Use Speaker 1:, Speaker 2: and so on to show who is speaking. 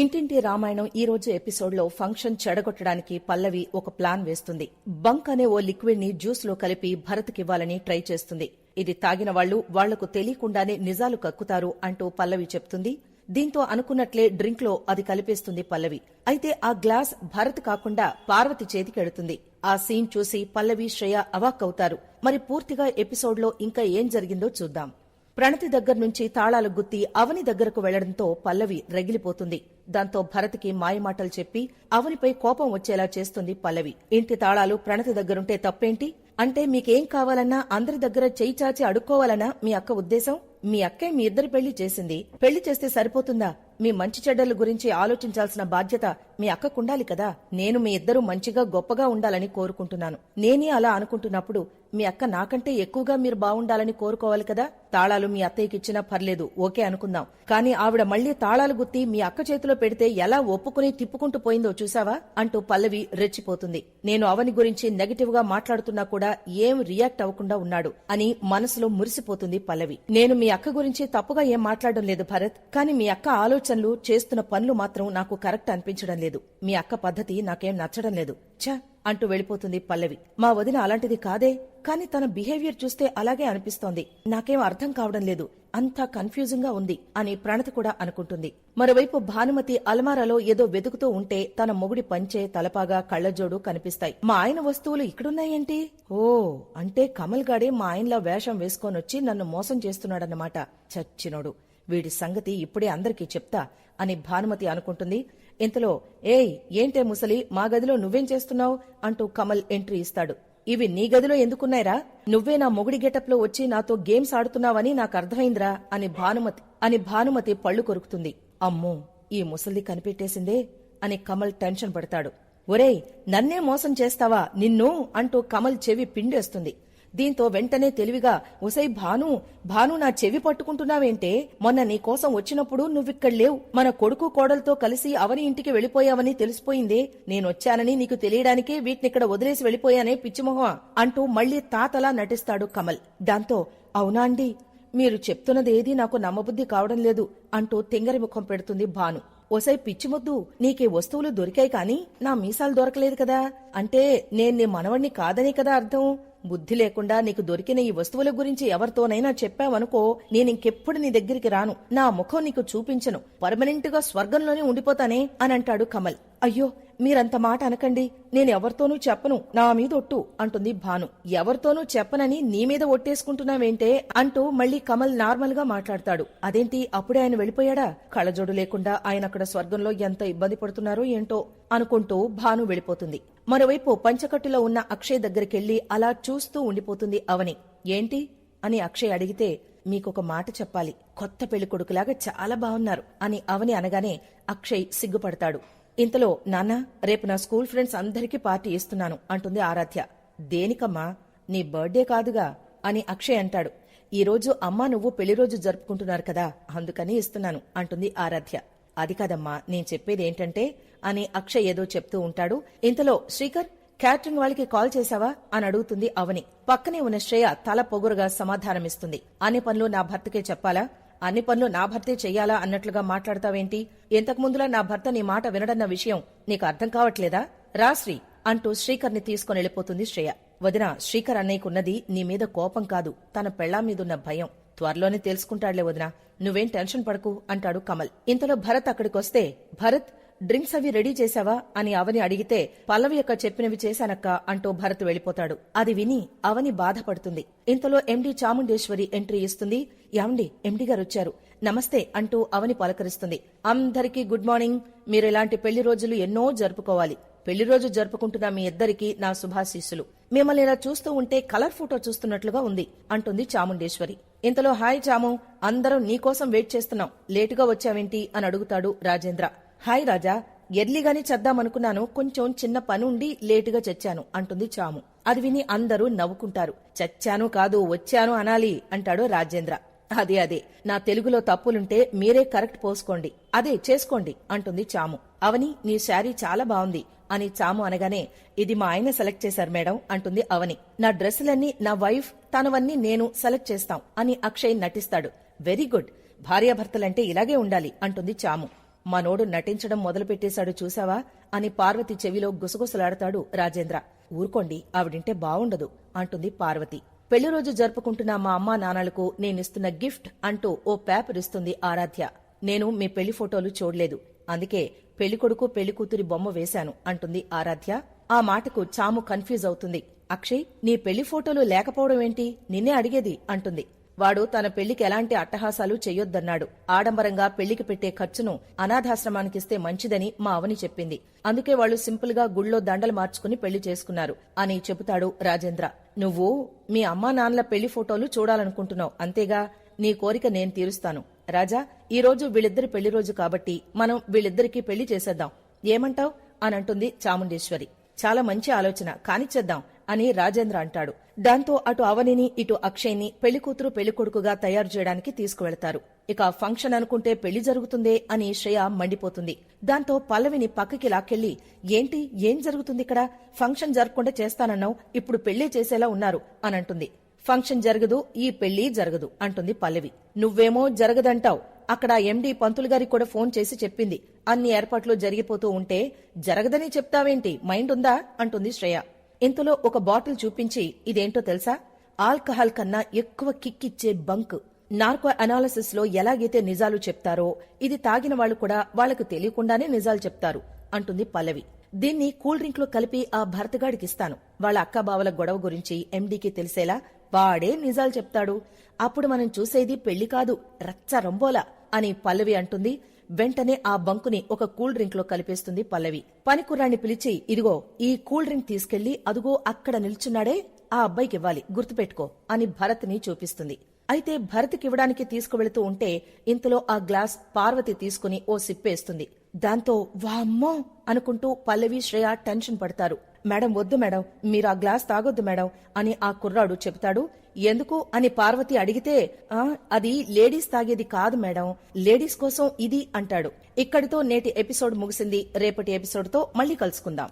Speaker 1: ఇంటింటి రామాయణం ఈ రోజు ఎపిసోడ్లో ఫంక్షన్ చెడగొట్టడానికి పల్లవి ఒక ప్లాన్ వేస్తుంది. బంక్ అనే ఓ లిక్విడ్ని జ్యూస్లో కలిపి భరత్కివ్వాలని ట్రై చేస్తుంది. ఇది తాగిన వాళ్ళు వాళ్ళకు తెలియకుండానే నిజాలు కక్కుతారు అంటూ పల్లవి చెప్తుంది. దీంతో అనుకున్నట్లే డ్రింక్లో అది కలిపేస్తుంది పల్లవి. అయితే ఆ గ్లాస్ భరత్ కాకుండా పార్వతి చేతికెడుతుంది ఆ సీన్ చూసి పల్లవి శ్రేయ అవాక్కవుతారు. మరి పూర్తిగా ఎపిసోడ్లో ఇంకా ఏం జరిగిందో చూద్దాం. ప్రణతి దగ్గర నుంచి తాళాలు గుత్తి అవని దగ్గరకు వెళ్ళడంతో పల్లవి రగిలిపోతుంది. దాంతో భరత్కి మాయమాటలు చెప్పి అవనిపై కోపం వచ్చేలా చేస్తుంది పల్లవి. ఇంటి తాళాలు ప్రణతి దగ్గరుంటే తప్పేంటి? అంటే మీకేం కావాలన్నా అందరి దగ్గర చేయి చాచి అడుక్కోవాలన్నా మీ అక్క ఉద్దేశం? మీ అక్కే మీ ఇద్దరి పెళ్ళి చేసింది. పెళ్ళి చేస్తే సరిపోతుందా? మీ మంచి చెడ్డల గురించి ఆలోచించాల్సిన బాధ్యత మీ అక్కకుండాలి కదా. నేను మీ ఇద్దరూ మంచిగా గొప్పగా ఉండాలని కోరుకుంటున్నాను. నేనే అలా అనుకుంటున్నప్పుడు మీ అక్క నాకంటే ఎక్కువగా మీరు బావుండాలని కోరుకోవాలి కదా. తాళాలు మీ అత్తయ్యకి ఇచ్చినా పర్లేదు ఓకే అనుకుందాం. కానీ ఆవిడ మళ్ళీ తాళాలు గుత్తి మీ అక్క చేతిలో పెడితే ఎలా ఒప్పుకుని తిప్పుకుంటూ పోయిందో చూసావా అంటూ పల్లవి రెచ్చిపోతుంది. నేను అవని గురించి నెగటివ్గా మాట్లాడుతున్నా కూడా ఏం రియాక్ట్ అవ్వకుండా ఉన్నాడు అని మనసులో మురిసిపోతుంది పల్లవి. నేను మీ అక్క గురించి తప్పుగా ఏం మాట్లాడడం లేదు భరత్ కానీ మీ అక్క ఆలోచనలు చేస్తున్న పనులు మాత్రం నాకు కరెక్ట్ అనిపించడం లేదు. మీ అక్క పద్ధతి నాకేం నచ్చడం లేదు. ఛ! అంటూ వెళ్ళిపోతుంది పల్లవి. మా వదిన అలాంటిది కాదే కాని తన బిహేవియర్ చూస్తే అలాగే అనిపిస్తోంది. నాకేం అర్థం కావడం లేదు. అంతా కన్ఫ్యూజింగ్గా ఉంది అని ప్రణతి కూడా అనుకుంటుంది. మరోవైపు భానుమతి అల్మారాలో ఏదో వెతుకుతూ ఉంటే తన మొగుడి పంచే తలపాగా కళ్ళజోడు కనిపిస్తాయి. మా ఆయన వస్తువులు ఇక్కడున్నాయేంటి? ఓ అంటే కమల్ గాడే మా ఆయనలా వేషం వేసుకొనొచ్చి నన్ను మోసం చేస్తున్నాడన్నమాట. చచ్చినోడు. వీడి సంగతి ఇప్పుడే అందరికీ చెప్తా అని భానుమతి అనుకుంటుంది. ఇంతలో ఏయ్ ఏంటే ముసలి మా గదిలో నువ్వేం చేస్తున్నావు? అంటూ కమల్ ఎంట్రీ ఇస్తాడు. ఇవి నీ గదిలో ఎందుకున్నాయిరా? నువ్వే నా మొగుడి గెటప్లో వచ్చి నాతో గేమ్స్ ఆడుతున్నావని నాకు అర్థమైందిరా అని భానుమతి అని భానుమతి పళ్ళు కొరుకుతుంది. అమ్మో ఈ ముసలి కనిపెట్టేసిందే అని కమల్ టెన్షన్ పడతాడు. ఒరేయ్ నన్నే మోసం చేస్తావా నిన్ను? అంటూ కమల్ చెవి పిండేస్తుంది. దీంతో వెంటనే తెలివిగా ఉసై భాను భాను నా చెవి పట్టుకుంటున్నావేంటే మొన్న నీ కోసం వచ్చినప్పుడు నువ్విక్కడ లేవు. మన కొడుకు కోడలతో కలిసి అవని ఇంటికి వెళ్ళిపోయావని తెలిసిపోయిందే. నేనొచ్చానని నీకు తెలియడానికే వీటినిక్కడ వదిలేసి వెళ్ళిపోయానే పిచ్చిమొహ అంటూ మళ్ళీ తాతలా నటిస్తాడు కమల్. దాంతో అవునా అండి? మీరు చెప్తున్నదేదీ నాకు నమ్మబుద్ధి కావడం లేదు అంటూ తింగరి ముఖం పెడుతుంది భాను. ఓసై పిచ్చిమొద్దు నీకే వస్తువులు దొరికాయి కాని నా మీసాలు దొరకలేదు కదా? అంటే నేను నీ మనవణ్ణి కాదనే కదా అర్థం? బుద్ధి లేకుండా నీకు దొరికిన ఈ వస్తువుల గురించి ఎవరితోనైనా చెప్పావనుకో నేనింకెప్పుడు నీ దగ్గరికి రాను. నా ముఖం నీకు చూపించను. పర్మనెంట్గా స్వర్గంలోనే ఉండిపోతానే అని అంటాడు కమల్. అయ్యో మీరంత మాట అనకండి. నేనెవరితోనూ చెప్పను. నా మీద ఒట్టు అంటుంది భాను. ఎవరితోనూ చెప్పనని నీ మీద ఒట్టేసుకుంటున్నావేంటే అంటూ మళ్ళీ కమల్ నార్మల్గా మాట్లాడతాడు. అదేంటి అప్పుడే ఆయన వెళ్ళిపోయాడా? కళ్ళజోడు లేకుండా ఆయన అక్కడ స్వర్గంలో ఎంత ఇబ్బంది పడుతున్నారో ఏంటో అనుకుంటూ భాను వెళ్ళిపోతుంది. మరోవైపు పంచకట్టులో ఉన్న అక్షయ్ దగ్గరికెళ్ళి అలా చూస్తూ ఉండిపోతుంది అవని. ఏంటి? అని అక్షయ్ అడిగితే మీకొక మాట చెప్పాలి. కొత్త పెళ్ళి కొడుకులాగా చాలా బాగున్నారు అని అవని అనగానే అక్షయ్ సిగ్గుపడతాడు. ఇంతలో నాన్న రేపు నా స్కూల్ ఫ్రెండ్స్ అందరికీ పార్టీ ఇస్తున్నాను అంటుంది ఆరాధ్య. దేనికమ్మా? నీ బర్త్డే కాదుగా అని అక్షయ్ అంటాడు. ఈ రోజు అమ్మా నువ్వు పెళ్ళి రోజు జరుపుకుంటున్నారు కదా అందుకని ఇస్తున్నాను అంటుంది ఆరాధ్య. అది కాదమ్మా నేను చెప్పేది ఏంటంటే అని అక్షయ్ ఏదో చెప్తూ ఉంటాడు. ఇంతలో శ్రీకర్ క్యాటరింగ్ వాళ్ళకి కాల్ చేశావా? అని అడుగుతుంది అవని. పక్కనే ఉన్న శ్రేయ తల పొగురుగా సమాధానమిస్తుంది. అన్ని పనులు నా భర్తకే చెప్పాలా? అన్ని పనులు నా భర్తే చెయ్యాలా? అన్నట్లుగా మాట్లాడతావేంటి? ఇంతకు ముందులా నా భర్త నీ మాట వినడన్న విషయం నీకు అర్థం కావట్లేదా? రాశ్రీ అంటూ శ్రీకర్ని తీసుకుని వెళ్ళిపోతుంది శ్రేయ. వదిన శ్రీకర్ అన్నయ్యకున్నది నీ మీద కోపం కాదు. తన పెళ్ళా మీదున్న భయం. త్వరలోనే తెలుసుకుంటాడులే వదిన. నువ్వేం టెన్షన్ పడకు అంటాడు కమల్. ఇంతలో భరత్ అక్కడికొస్తే భరత్ డ్రింక్స్ అవి రెడీ చేశావా? అని అవని అడిగితే పల్లవి యొక్క చెప్పినవి చేశానక్క అంటూ భరత్ వెళ్ళిపోతాడు. అది విని అవని బాధపడుతుంది. ఇంతలో ఎండి చాముండేశ్వరి ఎంట్రీ ఇస్తుంది. యావండి ఎండి గారు వచ్చారు నమస్తే అంటూ అవని పలకరిస్తుంది. అందరికీ గుడ్ మార్నింగ్. మీరు ఇలాంటి పెళ్ళి రోజులు ఎన్నో జరుపుకోవాలి. పెళ్ళి రోజు జరుపుకుంటున్న మీ ఇద్దరికీ నా శుభాశీస్సులు. మిమ్మల్ని ఇలా చూస్తూ ఉంటే కలర్ ఫోటో చూస్తున్నట్లుగా ఉంది అంటుంది చాముండేశ్వరి. ఇంతలో హాయ్ చాము అందరం నీకోసం వెయిట్ చేస్తున్నాం. లేటుగా వచ్చావేంటి? అని అడుగుతాడు రాజేంద్ర. హాయ్ రాజా ఎర్లీగానే చేద్దామనుకున్నాను. కొంచెం చిన్న పని ఉండి లేటుగా చచ్చాను అంటుంది చాము. అది విని అందరూ నవ్వుకుంటారు. చచ్చాను కాదు వచ్చాను అనాలి అంటాడు రాజేంద్ర. అదే అదే. నా తెలుగులో తప్పులుంటే మీరే కరెక్ట్ పోసుకోండి. అదే చేసుకోండి అంటుంది చాము. అవని నీ శారీ చాలా బాగుంది అని చాము అనగానే ఇది మా ఆయన సెలెక్ట్ చేశారు మేడం అంటుంది అవని. నా డ్రెస్సులన్నీ నా వైఫ్ తనవన్నీ నేను సెలెక్ట్ చేస్తాం అని అక్షయ్ నటిస్తాడు. Very good. భార్యాభర్తలంటే ఇలాగే ఉండాలి అంటుంది చాము. మనోడు నటించడం మొదలుపెట్టేశాడు చూశావా? అని పార్వతి చెవిలో గుసగుసలాడతాడు రాజేంద్ర. ఊరుకోండి ఆవిడింటే బావుండదు అంటుంది పార్వతి. పెళ్ళి రోజు జరుపుకుంటున్న మా అమ్మా నాన్నలకు నేనిస్తున్న గిఫ్ట్ అంటూ ఓ పేపర్ ఇస్తుంది ఆరాధ్య. నేను మీ పెళ్ళి ఫోటోలు చూడలేదు. అందుకే పెళ్ళికొడుకు పెళ్ళికూతురి బొమ్మ వేశాను అంటుంది ఆరాధ్య. ఆ మాటకు చాము కన్ఫ్యూజ్ అవుతుంది. అక్షయ్ నీ పెళ్ళి ఫోటోలు లేకపోవడం ఏంటి? నిన్నే అడిగేది అంటుంది. వాడు తన పెళ్ళికి ఎలాంటి అట్టహాసాలు చెయ్యొద్దన్నాడు ఆడంబరంగా పెళ్ళికి పెట్టే ఖర్చును అనాథాశ్రమానికిస్తే మంచిదని మా అవని చెప్పింది. అందుకే వాళ్ళు సింపుల్గా గుళ్ళో దండలు మార్చుకుని పెళ్ళి చేసుకున్నారు అని చెబుతాడు రాజేంద్ర. నువ్వు మీ అమ్మా నాన్నల పెళ్ళి ఫోటోలు చూడాలనుకుంటున్నావు. అంతేగా నీ కోరిక నేను తీరుస్తాను. రాజా ఈరోజు వీళ్ళిద్దరి పెళ్ళి రోజు కాబట్టి మనం వీళ్ళిద్దరికీ పెళ్ళి చేసేద్దాం. ఏమంటావ్? అని అంటుంది చాముండేశ్వరి. చాలా మంచి ఆలోచన. కానిచ్చేద్దాం. అని రాజేంద్ర అంటాడు. దాంతో అటు అవనిని ఇటు అక్షయ్ని పెళ్ళికూతురు పెళ్ళికొడుకుగా తయారు చేయడానికి తీసుకువెళతారు. ఇక ఫంక్షన్ అనుకుంటే పెళ్ళి జరుగుతుందే అని శ్రేయ మండిపోతుంది. దాంతో పల్లవిని పక్కకి లాక్కెళ్ళి ఏంటి ఏం జరుగుతుంది ఇక్కడ? ఫంక్షన్ జరగకుండా చేస్తానన్నావు ఇప్పుడు పెళ్ళి చేసేలా ఉన్నారు అని అంటుంది. ఫంక్షన్ జరగదు ఈ పెళ్ళి జరగదు అంటుంది పల్లవి. నువ్వేమో జరగదంటావు. అక్కడ ఎండీ పంతులు గారికి కూడా ఫోన్ చేసి చెప్పింది. అన్ని ఏర్పాట్లు జరిగిపోతూ ఉంటే జరగదని చెప్తావేంటి? మైండ్ ఉందా? అంటుంది శ్రేయ. ఇంతలో ఒక బాటిల్ చూపించి ఇదేంటో తెలుసా? ఆల్కహాల్ కన్నా ఎక్కువ కిక్కిచ్చే బంక్. నార్కో అనాలిసిస్లో ఎలాగైతే నిజాలు చెప్తారో ఇది తాగిన వాళ్ళు కూడా వాళ్ళకు తెలియకుండానే నిజాలు చెప్తారు అంటుంది పల్లవి. దీన్ని కూల్ డ్రింక్లో కలిపి ఆ భర్తగాడికిస్తాను వాళ్ళ అక్కాబావల గొడవ గురించి ఎండీకి తెలిసేలా వాడే నిజాలు చెప్తాడు. అప్పుడు మనం చూసేది పెళ్ళి కాదు రచ్చ రంబోలా అని పల్లవి అంటుంది. వెంటనే ఆ బంకుని ఒక కూల్ డ్రింక్లో కలిపేస్తుంది పల్లవి. పనికుర్రాన్ని పిలిచి ఇదిగో ఈ కూల్ డ్రింక్ తీసుకెళ్ళి అదుగో అక్కడ నిల్చున్నాడే ఆ అబ్బాయికి ఇవ్వాలి గుర్తుపెట్టుకో అని భరత్ని చూపిస్తుంది. అయితే భరత్కివ్వడానికి తీసుకువెళుతూ ఉంటే ఇంతలో ఆ గ్లాస్ పార్వతి తీసుకుని ఓ సిప్పేస్తుంది. దాంతో వామ్మో! అనుకుంటూ పల్లవి శ్రేయ టెన్షన్ పడతారు. మేడం వద్దు మేడం మీరు ఆ గ్లాస్ తాగొద్దు మేడం అని ఆ కుర్రాడు చెబుతాడు. ఎందుకు అని పార్వతి అడిగితే ఆ అది లేడీస్ తాగేది కాదు మేడం లేడీస్ కోసం ఇది అంటాడు. ఇక్కడితో నేటి ఎపిసోడ్ ముగిసింది. రేపటి ఎపిసోడ్తో మళ్ళీ కలుసుకుందాం.